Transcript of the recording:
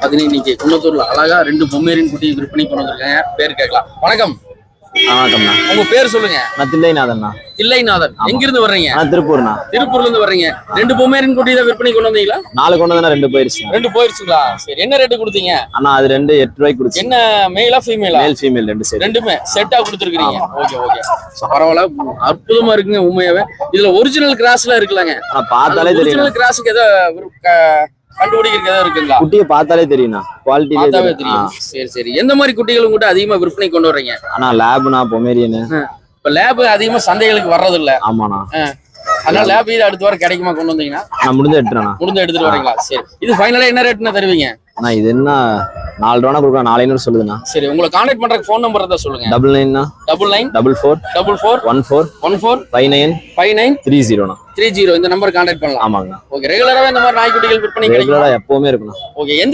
பாத்தீங்கன்னா இன்னைக்கு குன்னத்தூர்ல அழகா ரெண்டு பொம்மேரின் குட்டி விற்பனை கொண்டு வந்திருக்காங்க. பேர் கேட்கலாம். வணக்கம். வணக்கம்ண்ணா உங்க பேர் சொல்லுங்க. நான் தில்லைநாதன்ண்ணா தில்லைநாதன். எங்க இருந்து வர்றீங்க? நான் திருப்பூர்ண்ணா திருப்பூர்ல இருந்து வர்றீங்க. ரெண்டு பொம்மேரின் குட்டி தான் விற்பனை கொண்டு வந்தீங்களா? நாலு கொண்டு வந்தா ரெண்டு போயிருச்சுண்ணா. ரெண்டு போயிருச்சுங்களா? சரி என்ன ரேட்டு கொடுத்தீங்க? அண்ணா அது ரெண்டு எட்டு ரூபாய்க்கு கொடுச்சு. என்ன மேலா ஃபீமேலா மேல் ஃபீமேல் ரெண்டு சைடு ரெண்டுமே செட்டா கொடுத்துருக்கீங்க ஓகே ஓகே. பரவாயில்ல. அற்புதமா இருக்குங்க உண்மையாவே. இதுல ஒரிஜினல் கிராஸ்ல இருக்குல்லங்க. ஆனா பார்த்தாலே தெரியும் ஒரிஜினல் கிராஸுக்கு ஏதோ விரு- க- கண்டுபிடிக்கிறதுக்கு ஏதோ இருக்குங்களா? குட்டியை பார்த்தாலே தெரியும்ண்ணா. பார்த்தாவே தெரியும். சரி சரி. எந்த மாதிரி குட்டிகளும் கூட அதிகமா விற்பனை கொண்டு வர்றீங்க? அண்ணா லேப்ண்ணா பொமேரியனு. இப்ப லேப் அதிகமா சந்தைகளுக்கு வர்றது இல்ல ஆமாண்ணா அதனால லேப் இது அடுத்த வாரம் கிடைக்குமா கொண்டு வந்தீங்கன்னா? நான் முடிஞ்ச எட்டுறேண்ணா முடிஞ்சு எடுத்துட்டு வரீங்களா? சரி. இது ஃபைனலா என்ன ரேட்னு தருவீங்க? அண்ணா இது என்ன நாலு ரூபா கொடுக்கலாம் நாலு ஐநூறு சொல்லுதுண்ணா. சரி உங்களை கான்டாக்ட் பண்றதுக்கு ஃபோன் நம்பர் தான் சொல்லுங்க. Double நைன்ண்ணா double nine double four double four one four one four five nine five nine three ஜீரோண்ணா three zero இந்த நம்பர் கான்டாக்ட் பண்ணலாம். ஆமாங்கண்ணா. ஓகே ரெகுலராகவே இந்த மாதிரி நாய்க்குட்டிகள் விற்பனை கிடைக்கும் ரெகுலரா எப்பவுமே இருக்குண்ணா. ஓகே எந்த